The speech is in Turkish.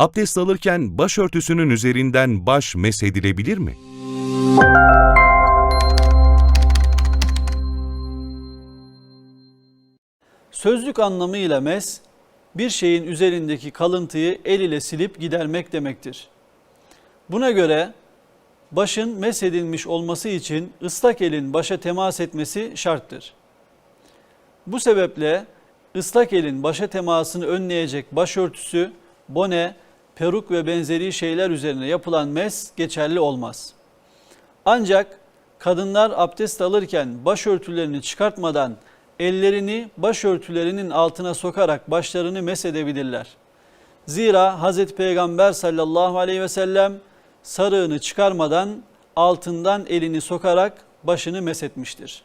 Abdest alırken başörtüsünün üzerinden baş meshedilebilir mi? Sözlük anlamıyla mes, bir şeyin üzerindeki kalıntıyı el ile silip gidermek demektir. Buna göre başın meshedilmiş olması için ıslak elin başa temas etmesi şarttır. Bu sebeple ıslak elin başa temasını önleyecek başörtüsü, bone, peruk ve benzeri şeyler üzerine yapılan mes geçerli olmaz. Ancak kadınlar abdest alırken başörtülerini çıkartmadan ellerini başörtülerinin altına sokarak başlarını mesedebilirler. Zira Hz. Peygamber sallallahu aleyhi ve sellem sarığını çıkarmadan altından elini sokarak başını mesetmiştir.